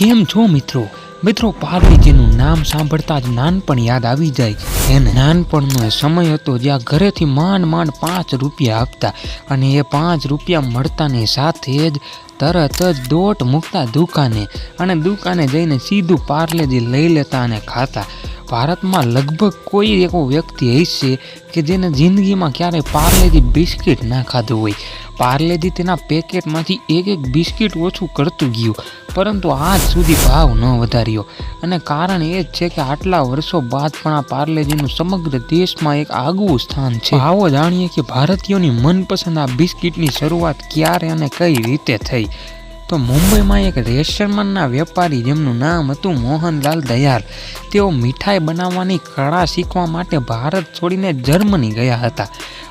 કેમ છો મિત્રો? મિત્રો, પાર્વતીજીનું નામ સાંભળતા જ નાનપણ યાદ આવી જાય એને નાનપણનો એ સમય હતો જ્યાં ઘરેથી માંડ માંડ પાંચ રૂપિયા આપતા અને એ પાંચ રૂપિયા મળતાની સાથે જ તરત જ દોટ મૂકતા દુકાને અને દુકાને જઈને સીધું પાર્લેજી લઈ લેતા અને ખાતા. ભારતમાં લગભગ કોઈ એવો વ્યક્તિ હશે કે જેને જિંદગીમાં ક્યારેય પાર્લેજી બિસ્કિટ ના ખાધું હોય. પાર્લેજી તેના પેકેટમાંથી એક એક બિસ્કિટ ઓછું કરતું ગયું. પરંતુ આજ સુધી ભાવ ન વધાર્યો. અને કારણ એ જ છે કે આટલા વર્ષો બાદ પણ આ પાર્લેજીનું સમગ્ર દેશમાં એક આગવું સ્થાન છે. આવો જાણીએ કે ભારતીયોની મનપસંદ આ બિસ્કિટની શરૂઆત ક્યારે અને કઈ રીતે થઈ. તો મુંબઈમાં એક રેશમના વેપારી જેમનું નામ હતું મોહનલાલ દયાલ તેઓ મીઠાઈ બનાવવાની કળા શીખવા માટે ભારત છોડીને જર્મની ગયા હતા.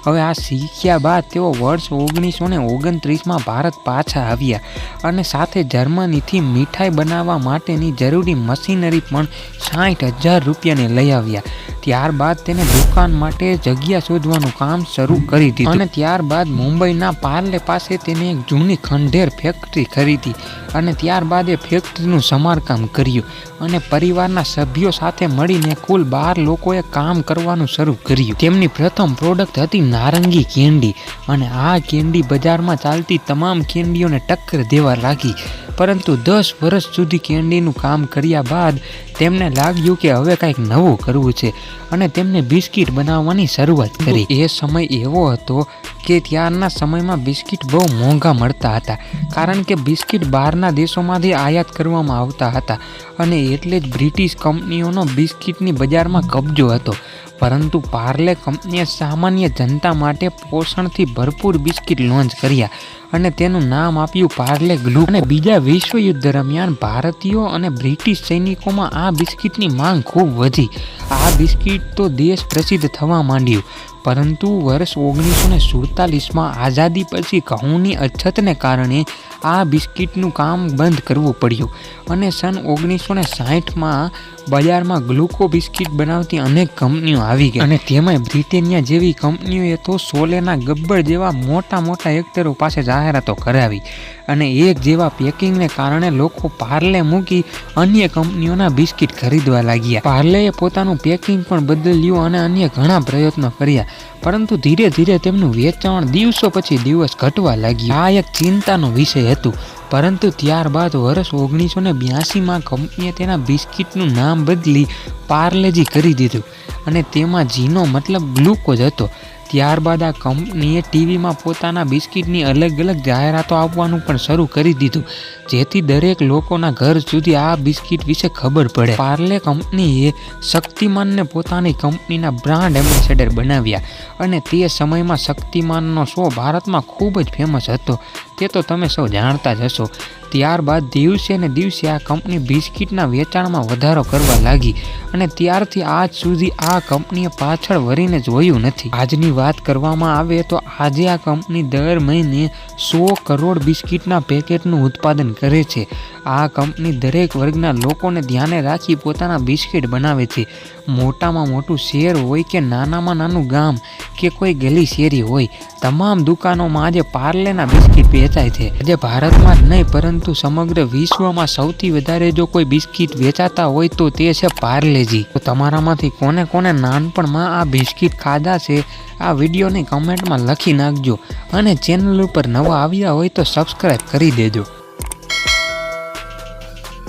હવે આ શીખ્યા બાદ તેઓ વર્ષ ઓગણીસો ને ઓગણત્રીસમાં ભારત પાછા આવ્યા અને સાથે જર્મનીથી મીઠાઈ બનાવવા માટેની જરૂરી મશીનરી પણ સાઠ હજાર રૂપિયાને લઈ આવ્યા. ત્યારબાદ તેને દુકાન માટે જગ્યા શોધવાનું કામ શરૂ કરી દીધું. અને ત્યારબાદ મુંબઈના પાર્લે પાસે તેને એક જૂની ખંડેર ફેક્ટરી ખરીદી અને ત્યારબાદ એ ફેક્ટરીનું સમારકામ કર્યું અને પરિવારના સભ્યો સાથે મળીને કુલ બાર લોકોએ કામ કરવાનું શરૂ કર્યું. તેમની પ્રથમ પ્રોડક્ટ હતી નારંગી કેન્ડી અને આ કેન્ડી બજારમાં ચાલતી તમામ કેન્ડીઓને ટક્કર દેવા લાગી. પરંતુ દસ વર્ષ સુધી કેન્ડીનું કામ કર્યા બાદ તેમને લાગ્યું કે હવે કંઈક નવું કરવું છે અને તેમને બિસ્કિટ બનાવવાની શરૂઆત કરી. એ સમય એવો હતો કે ત્યારના સમયમાં બિસ્કિટ બહુ મોંઘા મળતા હતા, કારણ કે બિસ્કિટ બહારના દેશોમાંથી આયાત કરવામાં આવતા હતા અને એટલે જ બ્રિટિશ કંપનીઓનો બિસ્કિટની બજારમાં કબજો હતો. પરંતુ પાર્લે કંપનીએ સામાન્ય જનતા માટે પોષણથી ભરપૂર બિસ્કિટ લોન્ચ કર્યા અને તેનું નામ આપ્યું પાર્લે ગ્લુ અને બીજા વિશ્વયુદ્ધ દરમિયાન ભારતીયો અને બ્રિટિશ સૈનિકોમાં આ બિસ્કિટની માંગ ખૂબ વધી. આ બિસ્કિટ તો દેશ પ્રસિદ્ધ થવા માંડ્યું. પરંતુ વર્ષ ઓગણીસો ને સુડતાલીસમાં આઝાદી પછી ઘઉંની અછતને કારણે આ બિસ્કિટનું કામ બંધ કરવું પડ્યું અને સન ઓગણીસો ને સાહીઠમાં બજારમાં ગ્લુકો બિસ્કિટ બનાવતી અનેક કંપનીઓ આવી ગઈ. અને તેમાંય બ્રિટેનિયા જેવી કંપનીઓએ તો સોલેના ગબ્બર જેવા મોટા મોટા એક્ટરો પાસે જાહેરાતો કરાવી અને એક જેવા પેકિંગને કારણે લોકો પાર્લે મૂકી અન્ય કંપનીઓના બિસ્કિટ ખરીદવા લાગ્યા. પાર્લેએ પોતાનું પેકિંગ પણ બદલ્યું અને અન્ય ઘણા પ્રયત્નો કર્યા. પરંતુ ધીરે ધીરે તેમનું વેચાણ દિવસો પછી દિવસ ઘટવા લાગ્યું. આ એક ચિંતાનો વિષય હતું, પરંતુ ત્યારબાદ વર્ષ ઓગણીસો ને બ્યાસીમાં કંપનીએ તેના બિસ્કિટનું નામ બદલી પાર્લેજી કરી દીધું અને તેમાં જીનો મતલબ ગ્લુકોઝ હતો. ત્યારબાદ આ કંપનીએ ટીવીમાં પોતાના બિસ્કિટની અલગ અલગ જાહેરાતો આપવાનું પણ શરૂ કરી દીધું, જેથી દરેક લોકોના ઘર સુધી આ બિસ્કિટ વિશે ખબર પડે. પાર્લે કંપનીએ શક્તિમાનને પોતાની કંપનીના બ્રાન્ડ એમ્બેસેડર બનાવ્યા અને તે સમયમાં શક્તિમાનનો શો ભારતમાં ખૂબ જ ફેમસ હતો. તે તો તમે સૌ જાણતા જ હશો. ત્યારબાદ દિવસે ને દિવસે આ કંપની બિસ્કિટના વેચાણમાં વધારો કરવા લાગી અને ત્યારથી આજ સુધી આ કંપનીએ પાછળ વળીને જોયું નથી. આજની વાત કરવામાં આવે તો આજે આ કંપની દર મહિને સો કરોડ બિસ્કિટના પેકેટનું ઉત્પાદન કરે છે. આ કંપની દરેક વર્ગના લોકોને ધ્યાને રાખી પોતાના બિસ્કિટ બનાવે છે. મોટામાં મોટું શહેર હોય કે નાનામાં નાનું ગામ કે કોઈ ગલી શેરી હોય, તમામ દુકાનોમાં આજે પાર્લેના બિસ્કિટ વેચાય છે. આજે ભારતમાં જ નહીં, પરંતુ સમગ્ર વિશ્વમાં સૌથી વધારે જો કોઈ બિસ્કિટ વેચાતા હોય તો તે છે પાર્લેજી. તો તમારામાંથી કોને કોને નાનપણમાં આ બિસ્કિટ ખાધા છે, આ વિડીયોની કમેન્ટમાં લખી નાખજો. અને ચેનલ ઉપર નવા આવ્યા હોય તો સબસ્ક્રાઈબ કરી દેજો.